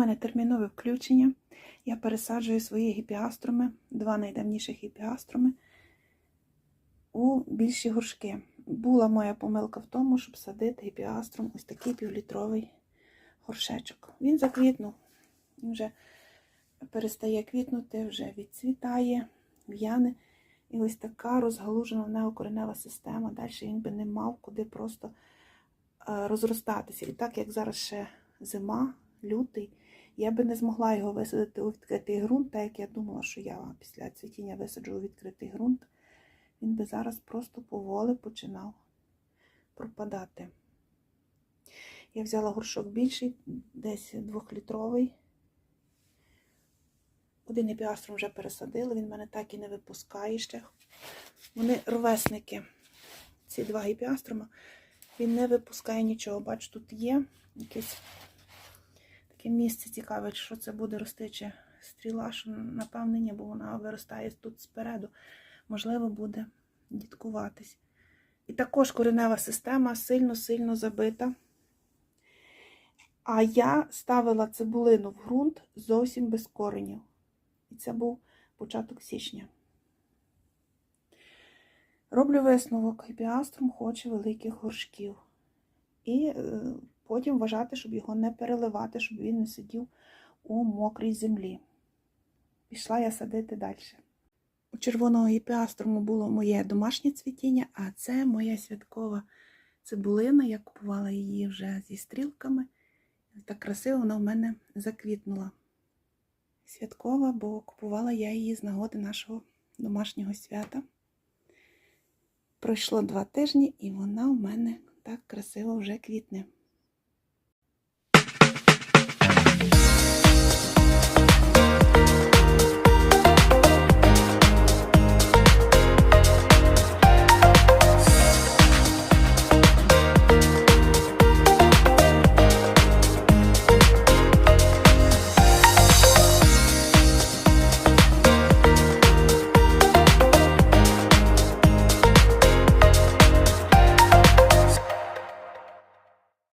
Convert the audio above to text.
мене термінове включення. Я пересаджую свої гіпіастроми, два найдавніших гіпіастроми, у більші горшки. Була моя помилка в тому, щоб садити гіпіастром ось такий півлітровий горшечок. Він заквітнув, він вже перестає квітнути, вже відцвітає, в'яне. І ось така розгалужена в нього коренева система. Далі він би не мав куди просто е, розростатися. І так як зараз ще зима, лютий, я би не змогла його висадити у відкритий ґрунт, так як я думала, що я після цвітіння висаджу у відкритий ґрунт, він би зараз просто поволі починав пропадати. Я взяла горшок більший, десь двохлітровий. Один епіастром вже пересадили, він мене так і не випускає ще. Вони ровесники, ці два гіпіастрома. Він не випускає нічого. Бачу, тут є якесь таке місце цікаве, що це буде рости, стріла, що напевне ні, бо вона виростає тут спереду. Можливо, буде діткуватись. І також коренева система сильно-сильно забита. А я ставила цибулину в ґрунт зовсім без коренів. І це був початок січня. Роблю висновок, гіпіаструм хоче великих горшків. І е, потім вважати, щоб його не переливати, щоб він не сидів у мокрій землі. Пішла я садити далі. У червоного гіпіаструму було моє домашнє цвітіння, а це моя святкова цибулина. Я купувала її вже зі стрілками. Так красиво вона в мене заквітнула. Святкова, бо купувала я її з нагоди нашого домашнього свята. Пройшло два тижні, і вона у мене так красиво вже квітне.